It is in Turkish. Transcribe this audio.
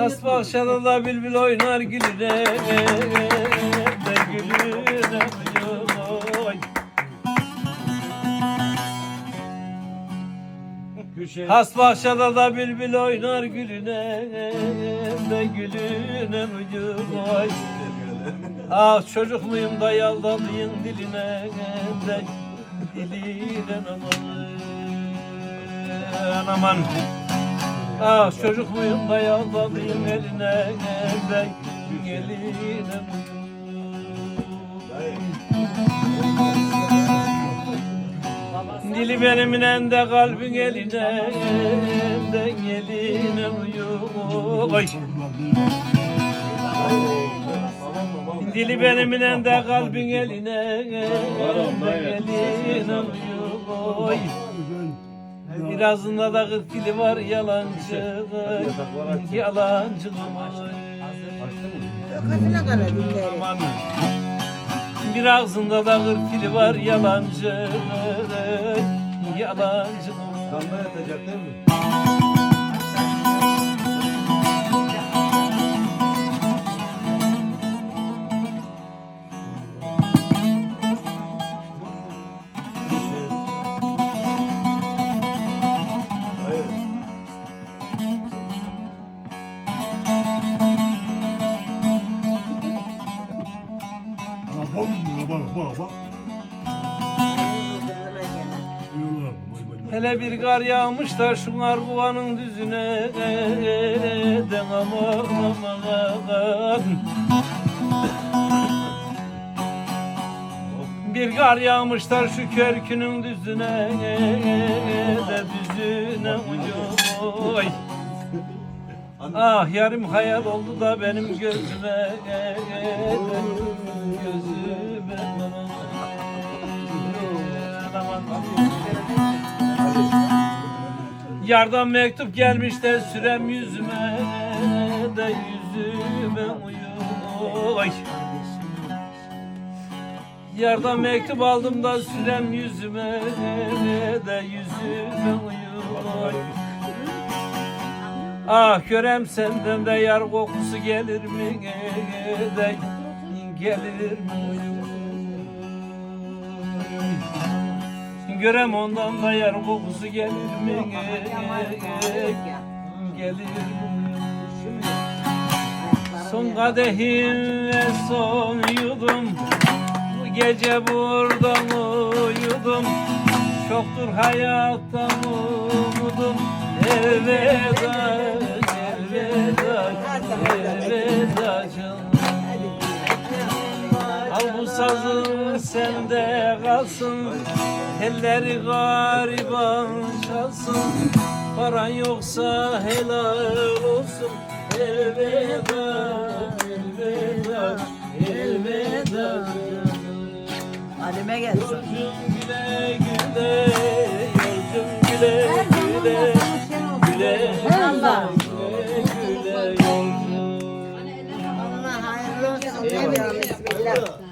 Asfalt şarada bülbül oynar gülüne de gülüne oy. Has bahçede bülbül oynar gülüne de gülüne oy. Ah çocuk muyum da yaldalıyım diline de diline aman aman Ah çocuk muyum da yaldalıyım eline de eline Dili benimle de kalbin eline de eline uyuyor Oy. Dili benimle de kalbin eline de eline uyuyor Oy. Birazında da kırk dili var yalancı Yalancı Kafine kadar dinlerim. Bir ağzında da kırk dili var yalancı Yalancı Damla yatacak değil mi? Hele bir kar yağmış da şu arguvanın düzüne Den aman aman. Bir kar yağmış da şu körkünün düzüne De düzüne uy Ah yarım hayal oldu da benim gözüme Gözüme aman Yardan mektup gelmiş de sürem yüzüme de yüzüme uyuyor. Ay. Yardan mektup aldım da sürem yüzüme de yüzüme uyuyor. Ah görem senden de yar kokusu gelir mi de gelir mi. Görem ondan da yar kokusu gelir mi? Gelir mi? Son kadehim ve son yudum Bu gece burada uyudum Çoktur hayattan umudum Elveda, Sazın sende kalsın Elleri gariban çalsın Paran yoksa helal olsun Elveda, elveda, elveda Halime gelsin. Yolcum güle güle Yolcum güle güle Güle güle. Bismillah.